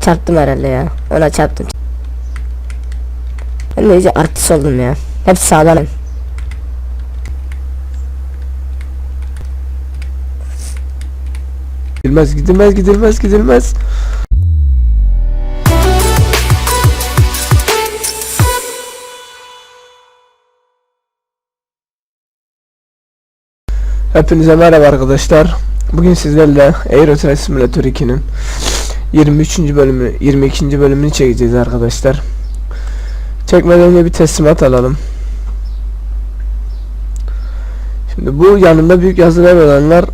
Çarptım herhalde ya. Ona çarptım. Ben de iyice artist oldum ya. Hep sağdan. Gidilmez gidilmez gidilmez gidilmez. Hepinize merhaba arkadaşlar. Bugün sizlerle Euro Truck Simulator 2'nin 23. bölümü 22. bölümünü çekeceğiz arkadaşlar. Çekmeden önce bir teslimat alalım. Şimdi bu yanında büyük yazılar olanlar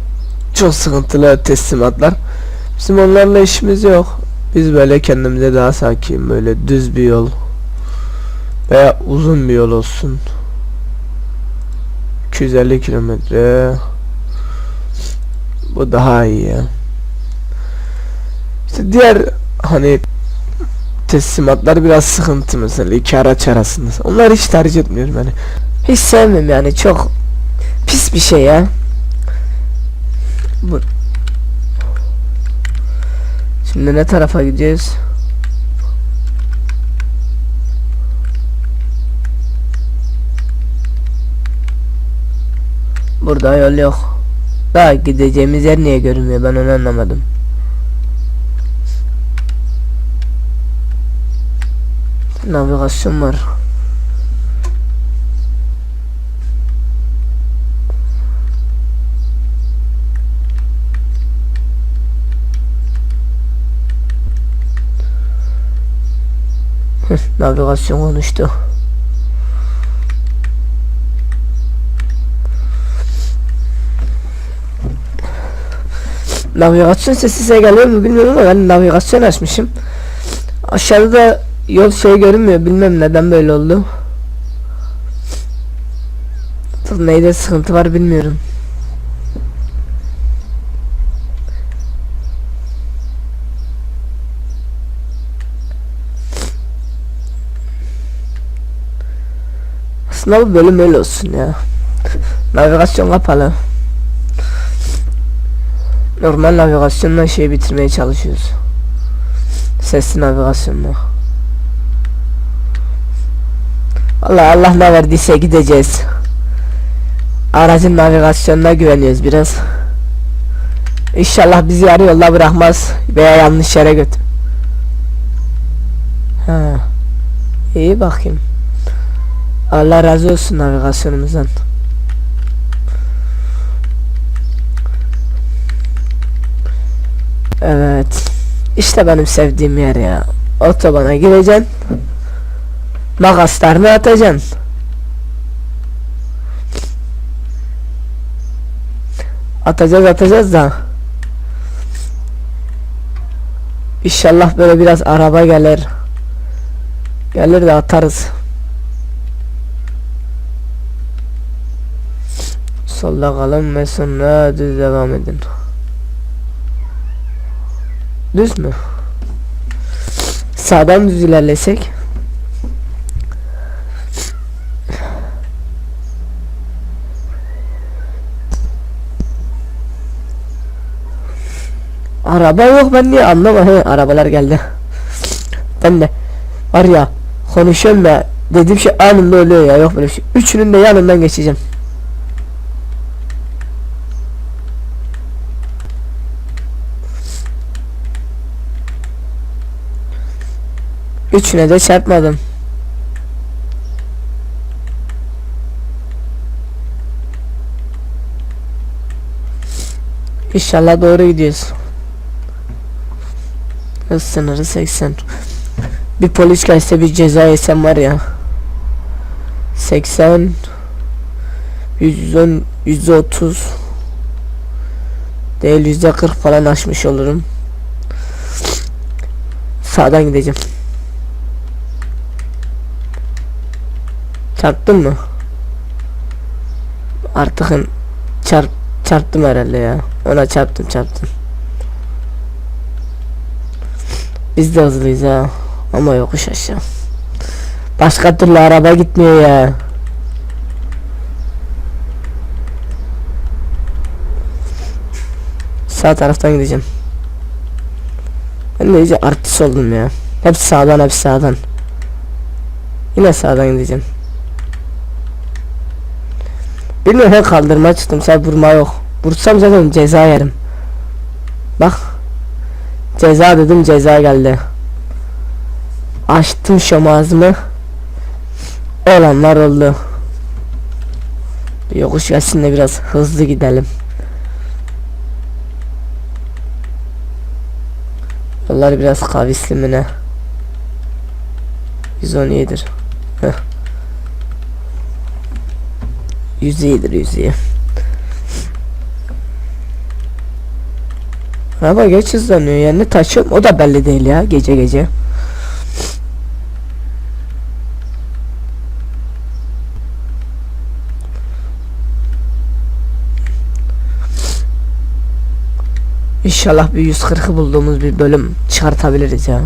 çok sıkıntılı teslimatlar. Bizim onlarla işimiz yok. Biz böyle kendimize daha sakin böyle düz bir yol veya uzun bir yol olsun. 250 kilometre bu daha iyi ya. İşte diğer hani teslimatlar biraz sıkıntı mesela iki araç arasında. Onları hiç tercih etmiyorum yani. Hiç sevmem yani çok pis bir şey ya. Bu. Şimdi ne tarafa gidiyoruz? Burada yol yok. Daha gideceğimiz yer niye görünmüyor ben onu anlamadım. Navigasyon var. Navigasyon konuştu. Navigasyon sesi size geliyor bilmiyorum ama ben navigasyon açmışım. Aşağıda da yol şey görünmüyor bilmem neden böyle oldu. Neyde sıkıntı var bilmiyorum. Aslında bu bölüm öyle olsun ya. Navigasyon kapalı. Normal navigasyonla şey bitirmeye çalışıyoruz. Sesli navigasyonla. Allah Allah ne verdiyse gideceğiz. Aracın navigasyonuna güveniyoruz biraz. İnşallah bizi yarı yolda bırakmaz veya yanlış yere götür. Ha. İyi bakayım. Allah razı olsun navigasyonumuzdan. Evet. İşte benim sevdiğim yer ya. Otobana gireceksin. Makaslarını atacaksın. Atacağız atacağız da. İnşallah böyle biraz araba gelir. Gelir de atarız. Solda kalın ve sonra düz devam edin. Düz mü? Sağdan düz ilerlesek. Araba yok ben niye anlamadım. Arabalar geldi. Ben de var ya konuşuyorum da dediğim şey anında oluyor ya yok böyle bir şey. Üçünün de yanından geçeceğim. Üçüne de çarpmadım. İnşallah doğru gidiyoruz. Hız sınırı 80. Bir polis gelse bir ceza yesem var ya. 80 110 130 değil yüzde 40 falan aşmış olurum. Sağdan gideceğim. Çarptın mı? Artık çarp çarptım herhalde ya. Ona çarptım çarptım. Biz de hızlıyız ha. Ama yokuş aşağı. Başka türlü araba gitmiyor ya. Sağ taraftan gideceğim. Ben de iyice artist oldum ya. Hep sağdan hep sağdan. Yine sağdan gideceğim. Bilmiyorum ben kaldırmaya çıktım. Sen vurma yok. Vursam zaten ceza yerim. Bak. Ceza dedim ceza geldi. Açtım şu ağzımı. Olanlar oldu. Bir yokuş gelsin de biraz hızlı gidelim. Yollar biraz kavisli mi ne? 117'dir. Heh. 100 iyidir 100 iyi. Araba geç hızlanıyor yani taşıyorum o da belli değil ya gece gece. İnşallah bir 140'ı bulduğumuz bir bölüm çıkartabiliriz ya.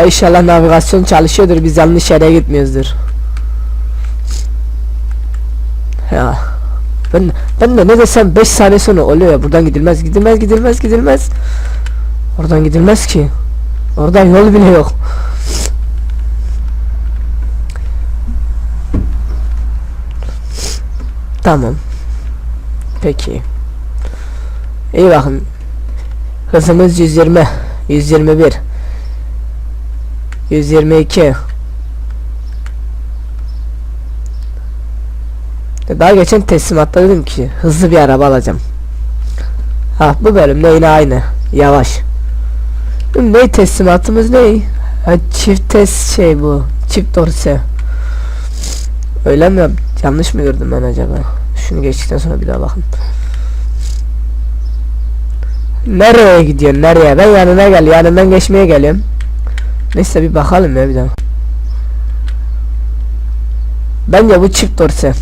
Allah inşallah navigasyon çalışıyordur biz yanlış yere gitmiyoruzdur. Ya ben ben de ne desem 5 saniye sonra oluyor ya buradan gidilmez gidilmez gidilmez gidilmez. Oradan gidilmez ki. Oradan yol bile yok. Tamam. Peki. İyi bakın. Hızımız 120, 121, 122. Daha geçen teslimatta dedim ki hızlı bir araba alacağım. Ha bu bölümde yine aynı. Yavaş. Ne teslimatımız ne? Ha, çift test şey bu. Çift dorse. Öyle mi? Yanlış mı gördüm ben acaba? Şunu geçtikten sonra bir daha bakın. Nereye gidiyorsun? Nereye? Ben yanına gel. Yanından geçmeye geliyorum. Neyse bir bakalım ya bir daha. Bence bu çift dorse.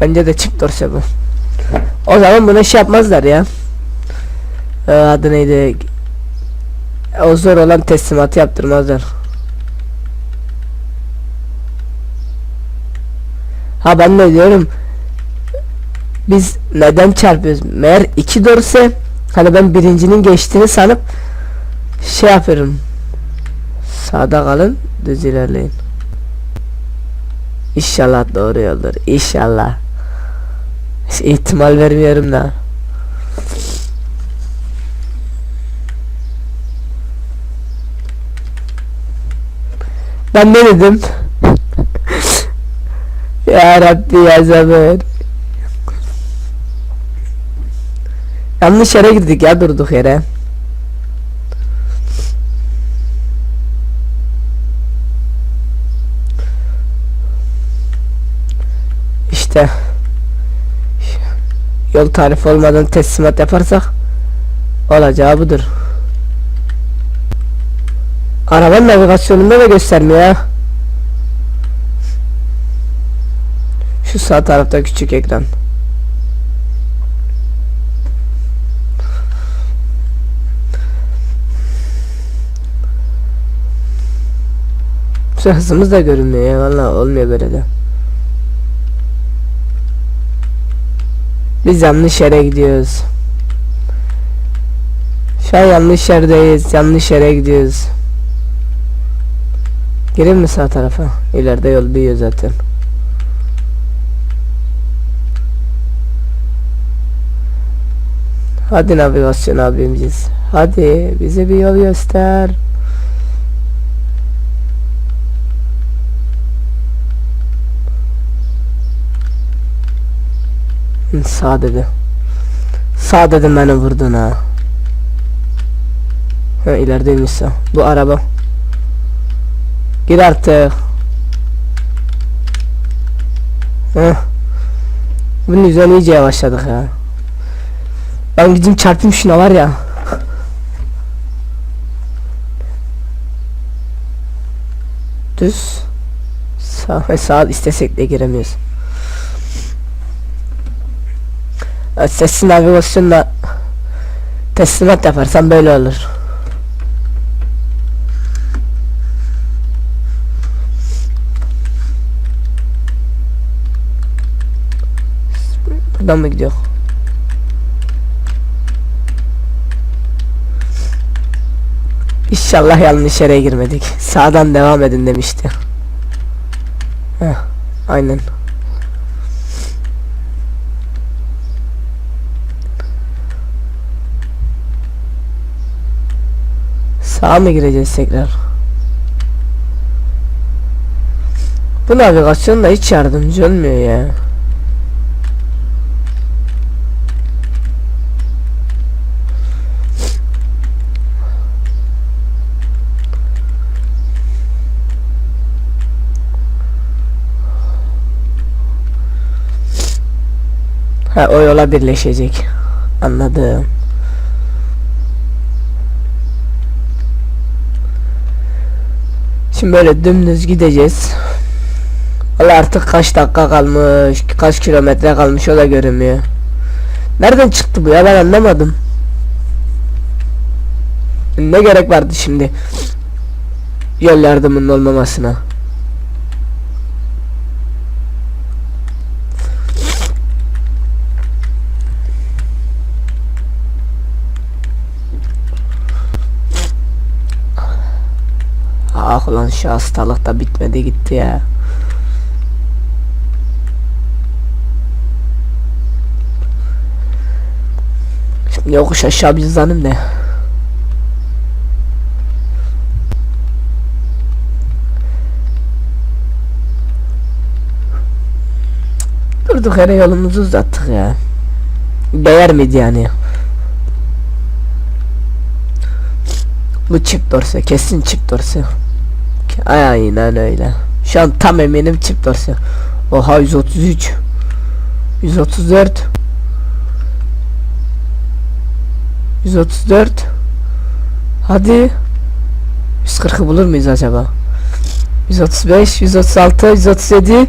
Bence de çift dorse bu. O zaman buna şey yapmazlar ya. Ee, adı neydi? O zor olan teslimatı yaptırmazlar. Ha ben de diyorum biz neden çarpıyoruz? Meğer iki dorse hani ben birincinin geçtiğini sanıp şey yapıyorum. Sağda kalın düz ilerleyin. İnşallah doğru yoldur. İnşallah. Hiç ihtimal vermiyorum da. Ben ne dedim? ya Rabbi ya sabır. Yanlış yere girdik ya durduk yere. İşte yol tarifi olmadan teslimat yaparsak olacağı budur. Arabanın navigasyonunda da göstermiyor ya. Şu sağ tarafta küçük ekran. Bu hızımız da görünmüyor ya valla olmuyor böyle de. Biz yanlış yere gidiyoruz. Şu an yanlış yerdeyiz. Yanlış yere gidiyoruz. Gireyim mi sağ tarafa? İleride yol büyüyor zaten. Hadi navigasyon abimiz. Hadi bize bir yol göster. Hı, Sağ dedi. Sağ dedim beni vurdun ha. Ha ilerideymiş. Bu araba. Gir artık. Heh. Bunun üzerine iyice yavaşladık ya. Ben gideyim çarpayım şuna var ya. Düz. Sağ ve sağ istesek de giremiyoruz. sesli navigasyonla teslimat yaparsan böyle olur. Buradan mı gidiyor? İnşallah yanlış yere girmedik. Sağdan devam edin demişti. Heh, aynen. Sağa mı gireceğiz tekrar? Bu navigasyon da hiç yardımcı olmuyor ya. Ha o yola birleşecek. Anladım. Şimdi böyle dümdüz gideceğiz. Valla artık kaç dakika kalmış, kaç kilometre kalmış o da görünmüyor. Nereden çıktı bu ya ben anlamadım. Ne gerek vardı şimdi? Yol yardımının olmamasına. Ah ulan şu hastalık da bitmedi gitti ya. Şimdi yokuş aşağı bir zanım ne? Durduk yere yolumuzu uzattık ya. Değer miydi yani? Bu çift dorse kesin çift dorse. Aynen öyle. Şu an tam eminim çift dorse. Oha 133. 134. 134. Hadi. 140'ı bulur muyuz acaba? 135, 136, 137.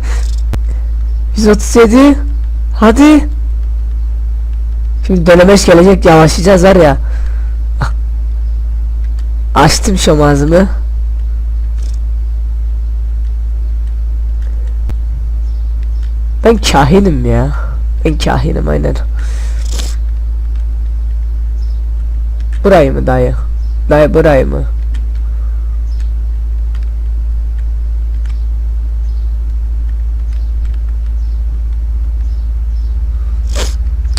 137. Hadi. Şimdi dönemeç gelecek yavaşlayacağız var ya. Açtım şu ağzımı. Ben kahinim ya. Ben kahinim aynen. Burayı mı dayı? Dayı burayı mı?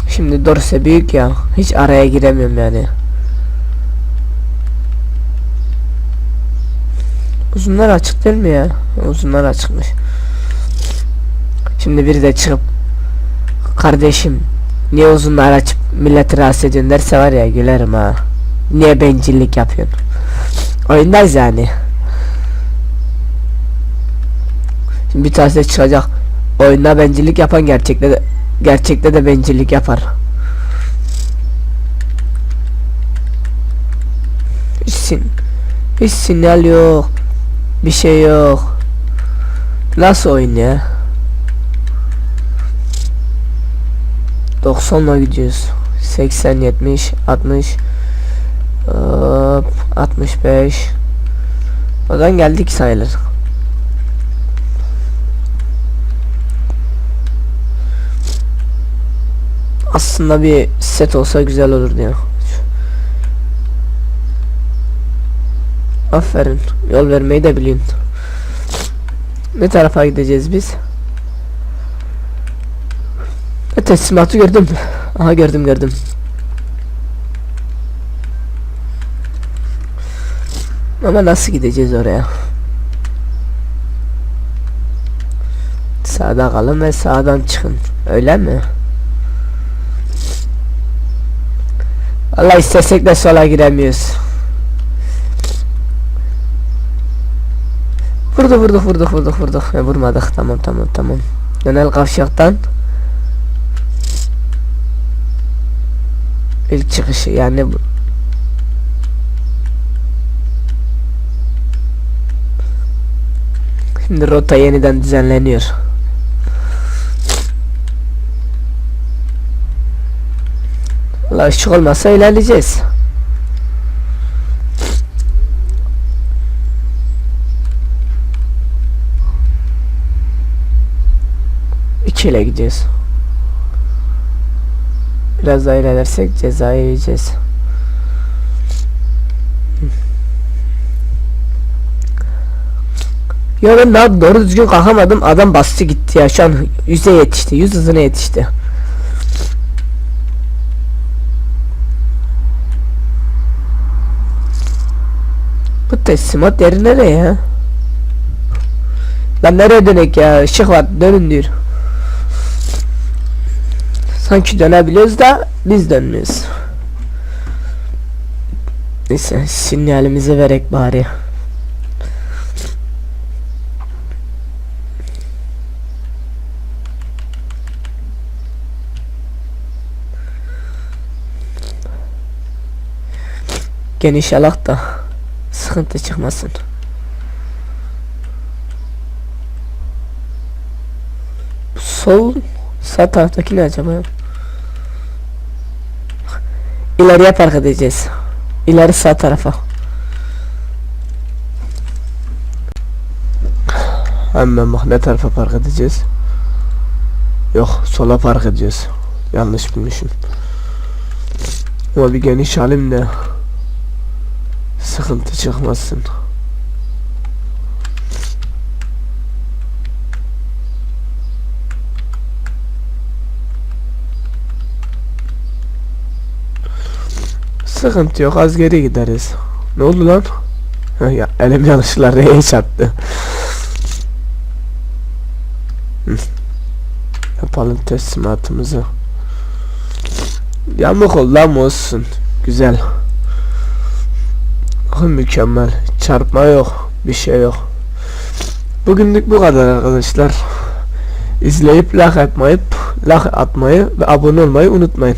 Şimdi dorse büyük ya. Hiç araya giremiyorum yani. Uzunlar açık değil mi ya? Uzunlar açıkmış. Şimdi biri de çıkıp kardeşim niye uzunlar açıp milleti rahatsız ediyorsun derse var ya gülerim ha. Niye bencillik yapıyorsun? Oyundayız yani. Şimdi bir tanesi çıkacak. Oyunda bencillik yapan gerçekte de gerçekte de bencillik yapar. Hiç, sin hiç sinyal yok. Bir şey yok. Nasıl oyun ya? 90'la gidiyoruz. 80 70 60 hop, 65 Oradan geldik sayılır. Aslında bir set olsa güzel olur diyor. Aferin. Yol vermeyi de biliyorsun. Ne tarafa gideceğiz biz? E, teslimatı gördüm. Aha gördüm gördüm. Ama nasıl gideceğiz oraya? Sağda kalın ve sağdan çıkın. Öyle mi? Allah istesek de sola giremiyoruz. Vurduk vurduk vurduk vurduk vurduk. E, vurmadık tamam tamam tamam. Dönel kavşaktan. İlk çıkışı yani bu. Şimdi rota yeniden düzenleniyor. Allah ışık olmasa ilerleyeceğiz. İki ile gidiyoruz. Biraz daha ilerlersek cezayı yiyeceğiz. Ya ben daha doğru düzgün kalkamadım. Adam bastı gitti ya. Şu an yüze yetişti. Yüz hızına yetişti. Bu teslimat yeri nereye ya? Lan nereye dönek ya? Işık var dönün diyor. Sanki dönebiliyoruz da biz dönmüyoruz. Neyse sinyalimizi verek bari. Geniş alak da sıkıntı çıkmasın. Sol sağ taraftaki ne acaba? İleriye park edeceğiz. İleri sağ tarafa. Hemen bak ne tarafa park edeceğiz. Yok sola park edeceğiz. Yanlış bilmişim. Ama bir geniş da sıkıntı çıkmasın. Sıkıntı yok az geri gideriz. Ne oldu lan? Ya, elim yanlışlıkla R'ye çarptı. Yapalım teslimatımızı. Yamuk oldu ama olsun. Güzel. Mükemmel. Çarpma yok. Bir şey yok. Bugünlük bu kadar arkadaşlar. İzleyip like atmayıp like atmayı ve abone olmayı unutmayın.